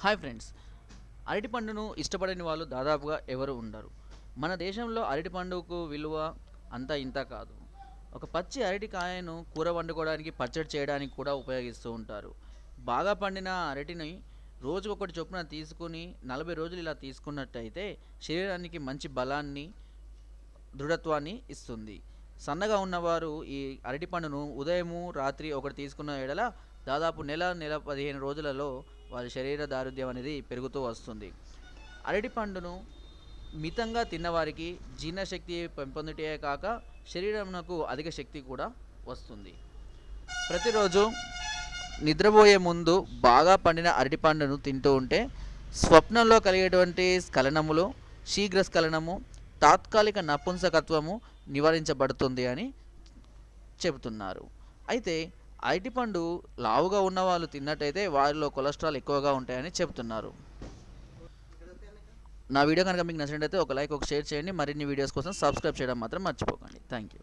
Hi friends అరటిపండును ఇష్టపడని వాళ్ళు దాదాపుగా ఎవరు ఉండరు. మన దేశంలో అరటిపండుకు విలువ అంత ఇంత కాదు. ఒక పచ్చి అరటికాయను కూర వండుకోవడానికి పచ్చడి చేయడానికి కూడా ఉపయోగిస్తూ ఉంటారు. బాగా పండిన అరటిని రోజుకొకటి చొప్పున తీసుకుని నలభై రోజులు ఇలా తీసుకున్నట్టయితే శరీరానికి మంచి బలాన్ని దృఢత్వాన్ని ఇస్తుంది. సన్నగా ఉన్నవారు ఈ అరటి పండును ఉదయము రాత్రి ఒకటి తీసుకున్న ఎడల దాదాపు నెల నెల పదిహేను రోజులలో వారి శరీర దారుద్యం అనేది పెరుగుతూ వస్తుంది. అరటి పండును మితంగా తిన్నవారికి జీర్ణశక్తి పెంపొందుటే కాక శరీరమునకు అధిక శక్తి కూడా వస్తుంది. ప్రతిరోజు నిద్రపోయే ముందు బాగా పండిన అరటి పండును తింటూ ఉంటే స్వప్నంలో కలిగేటువంటి స్ఖలనములు శీఘ్ర స్ఖలనము తాత్కాలిక నపుంసకత్వము నివారించబడుతుంది అని చెబుతున్నారు. అయితే అరటిపండు లావుగా ఉన్న వాళ్ళు తిన్నట్టయితే వారిలో కొలెస్ట్రాల్ ఎక్కువగా ఉంటాయని చెబుతున్నారు. నా వీడియో కనుక మీకు నచ్చినట్టయితే ఒక లైక్ ఒక షేర్ చేయండి. మరిన్ని వీడియోస్ కోసం సబ్స్క్రైబ్ చేయడం మాత్రం మర్చిపోకండి. Thank you